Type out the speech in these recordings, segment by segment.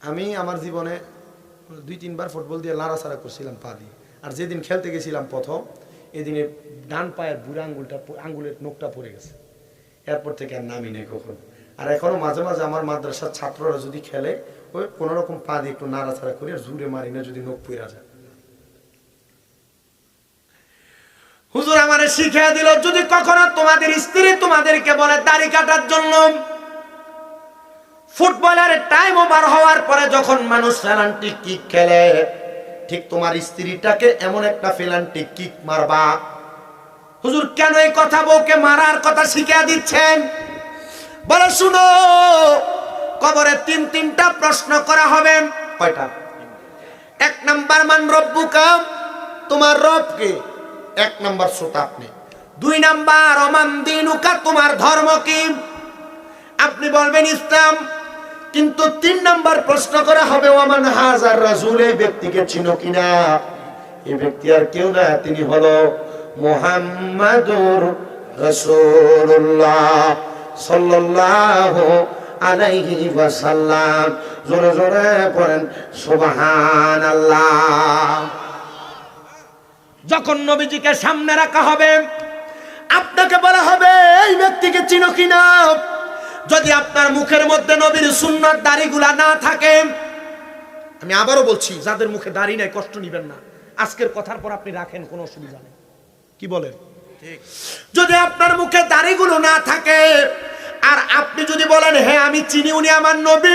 আমি আমার জীবনে দুই, তিনবার ফুটবল দিয়ে লাড়াছাড়া করছিলাম পা দিয়ে। আর যেদিন খেলতে গেছিলাম প্রথম এদিনে ডান পায়ের বুড়া আঙ্গুলটা আঙ্গুলের নোকটা পড়ে গেছে। এরপর থেকে আর নামি নেই কখন। আর এখনও মাঝে মাঝে আমার মাদ্রাসার ছাত্ররা যদি খেলে, ওই কোনোরকম পা দিয়ে একটু নাড়াছাড়া করে আর জুড়ে মারি না যদি নোক পইরা যায়। হুজুর আমারে শিখিয়ে দিল, যদি কখনো তোমাদের স্ত্রী তোমাদেরকে বলে দাড়ি কাটার জন্য ফুটবলের টাইম ওভার হওয়ার পরে যখন মানুষ ফেলান্টি কিক খেলে, ঠিক তোমার স্ত্রীটাকে এমন একটা ফেলান্টি কিক মারবা। হুজুর, কেন এই কথা বউকে মারার কথা শিখিয়ে দিচ্ছেন? বলে, শুনো, কবরে তিন তিনটা প্রশ্ন করা হবে। কয়টা? এক নাম্বার, মান রব্বুকা, তোমার রবকে। এক নাম্বার শ্রোতা আপনি। দুই নাম্বার অমান দিনুকা, তোমার ধর্ম কি? আপনি বলবেন ইসলাম। কিন্তু তিন নাম্বার প্রশ্ন করা হবে ওমান হাজার রাজুল এই ব্যক্তিকে চিনো কিনা? এই ব্যক্তি আর কেউ না, তিনি হলো মুহাম্মাদুর রাসূলুল্লাহ সাল্লাল্লাহু আলাইহি ওয়াসাল্লাম। জোরে জোরে পড়েন, সুবহানাল্লাহ। যখন নবীজিকে সামনে রাখা হবে, আপনাকে বলা হবে, এই ব্যক্তিকে চিনো কিনা? যদি আপনার মুখের মধ্যে নবীর সুন্নাত দাড়িগুলা না থাকে আমি আবারও বলছি যাদের মুখে দাড়ি নাই কষ্ট নিবেন না। আজকের কথার পর আপনি রাখেন কোনো অসুবিধা নেই। কি বলেন? যদি আপনার মুখে দাড়িগুলো না থাকে আর আপনি যদি বলেন হ্যাঁ আমি চিনি উনি আমার নবী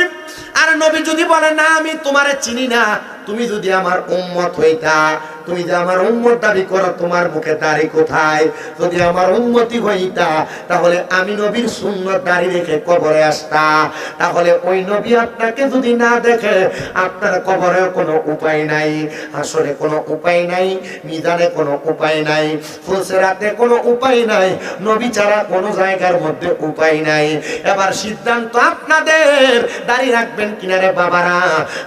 আর নবী যদি বলেন না আমি তোমারে চিনি না তুমি যদি আমার উম্মত হইতা তুমি যে আমার উম্মত দাবি করো, তোমার মুখে দাড়ি কোথায়? যদি আমার উন্মতি হইতা, তাহলে আমি নবীর সুন্নত দাড়ি রেখে কবরে আসতা। তাহলে ওই নবী আপনাকে যদি না দেখে, আপনার কবরেও কোনো উপায় নাই আসলে কোনো উপায় নাই, মিজানে কোনো উপায় নাই, ফুলসেরাতে কোনো উপায় নাই, নবী ছাড়া কোনো জায়গার মধ্যে উপায় নাই। এবার সিদ্ধান্ত আপনাদের, দাড়ি রাখবেন কিনারে বাবারা?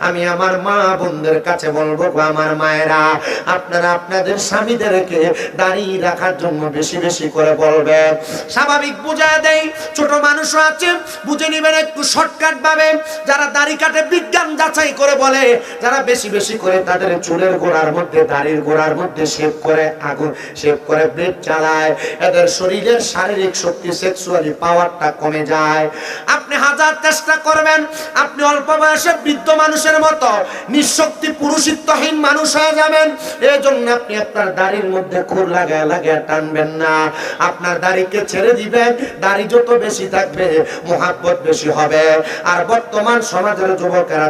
আমি আমার মা বোনদের কাছে বলব আমার মায়েরা আপনারা আপনাদের স্বামীদেরকে দাড়ি রাখার জন্য বেশি বেশি করে বলবেন। স্বাভাবিক বোঝা দেয় ছোট মানুষও আছে, বুঝে নিবেন একটু শর্টকাট ভাবে। যারা দাড়ি কাটে, বিজ্ঞান যাচাই করে বলে। যারা বেশি বেশি করে তাদের চুলের গোড়ার মধ্যে, দাড়ির গোড়ার মধ্যে শেভ করে, আগুন শেভ করে ব্লেড চালায়। এদের শরীরের শারীরিক শক্তি সেক্সুয়ালি পাওয়ারটা কমে যায়। আপনি হাজার চেষ্টা করবেন, আপনি অল্প বয়সে বৃদ্ধ মানুষের মতো, নিঃশক্তি পুরুষিত্বহীন মানুষ হয়ে যাবেন। এই জন্য আপনি আপনার দাড়ির মধ্যে খুর লাগায় লাগায় টানবেন না। আপনার দাড়িকে ছেড়ে দিবেন, দাড়ি যত বেশি থাকবে, মহাব্বত বেশি হবে। আর বর্তমান সমাজের যুবকেরা